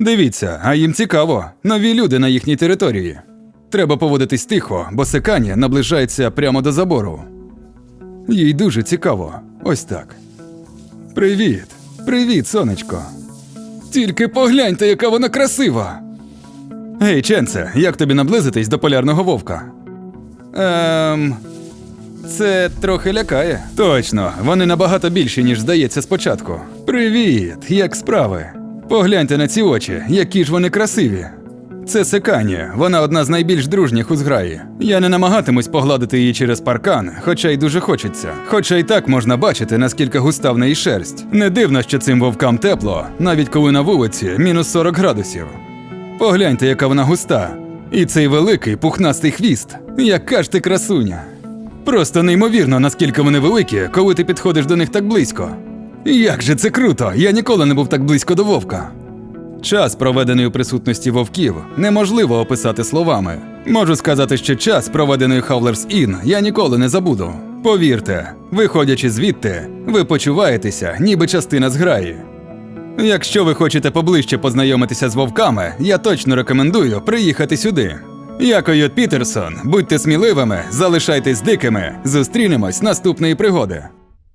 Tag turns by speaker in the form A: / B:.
A: Дивіться, а їм цікаво. Нові люди на їхній території. Треба поводитись тихо, бо секані наближається прямо до забору. Їй дуже цікаво. Ось так. Привіт. Привіт, сонечко. Тільки погляньте, яка вона красива. Гей, Ченце, як тобі наблизитись до полярного вовка? Ем. Це трохи лякає. Точно, вони набагато більші, ніж здається спочатку. Привіт, як справи? Погляньте на ці очі, які ж вони красиві. Це Секані, вона одна з найбільш дружніх у зграї. Я не намагатимусь погладити її через паркан, хоча й дуже хочеться. Хоча й так можна бачити, наскільки густа в неї шерсть. Не дивно, що цим вовкам тепло, навіть коли на вулиці мінус 40 градусів. Погляньте, яка вона густа. І цей великий пухнастий хвіст. Яка ж ти красуня. Просто неймовірно, наскільки вони великі, коли ти підходиш до них так близько. Як же це круто! Я ніколи не був так близько до вовка. Час, проведений у присутності вовків, неможливо описати словами. Можу сказати, що час, проведений Хавлерс Ін, я ніколи не забуду. Повірте, виходячи звідти, ви почуваєтеся, ніби частина зграї. Якщо ви хочете поближче познайомитися з вовками, я точно рекомендую приїхати сюди. Я Койот Пітерсон, будьте сміливими, залишайтесь дикими. Зустрінемось наступної пригоди.